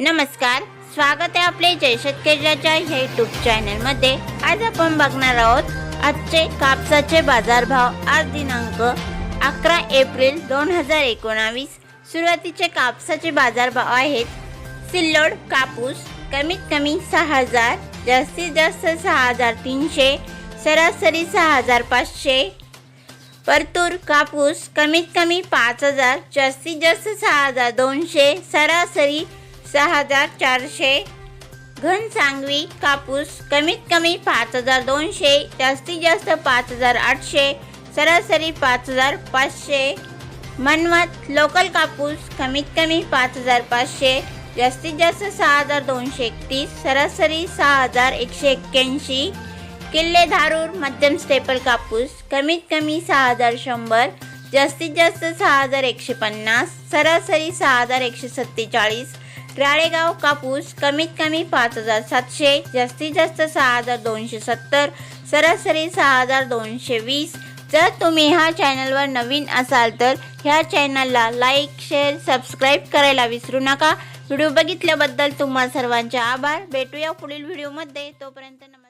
नमस्कार स्वागत आहे आपले जय शेतकऱ्याच्या ह्या युट्यूब चॅनलमध्ये आज आपण बघणार आहोत आजचे कापसाचे बाजारभाव आज दिनांक अकरा एप्रिल दोन हजार एकोणावीस. सुरुवातीचे कापसाचे बाजारभाव आहेत सिल्लोड कापूस कमीत कमी सहा हजार जास्तीत जास्त सहा हजार तीनशे सरासरी सहा हजार पाचशे. परतूर कापूस कमीत कमी पाच हजार जास्तीत जास्त सहा हजार दोनशे सरासरी सहा हजार चारशे. घन सांगवी कापूस कमीत कमी पाच हजार दोनशे जास्तीत जास्त पाच हजार आठशे सरासरी पाच हजार पाचशे. मनमत लोकल कापूस कमीत कमी पाच हजार पाचशे जास्तीत जास्त सहा हजार दोनशे एकतीस सरासरी सहा हजार एकशे एक्क्याऐंशी. किल्ले धारूर मध्यम स्टेपल कापूस कमीत कमी सहा हजार शंभर जास्तीत जास्त सहा हजार एकशे पन्नास सरासरी सहा हजार एकशे सत्तेचाळीस राळेगाव कापूस कमीत कमी पाच हजार सातशे जास्तीत जास्त सहा हजार दोनशे सत्तर सरासरी सहा हजार दोनशे वीस. जर तुम्ही ह्या चॅनलवर नवीन असाल तर ह्या चॅनलला लाईक शेअर सबस्क्राईब करायला विसरू नका. व्हिडिओ बघितल्याबद्दल तुम्हा सर्वांचे आभार. भेटूया पुढील व्हिडिओमध्ये. तोपर्यंत नमस्कार.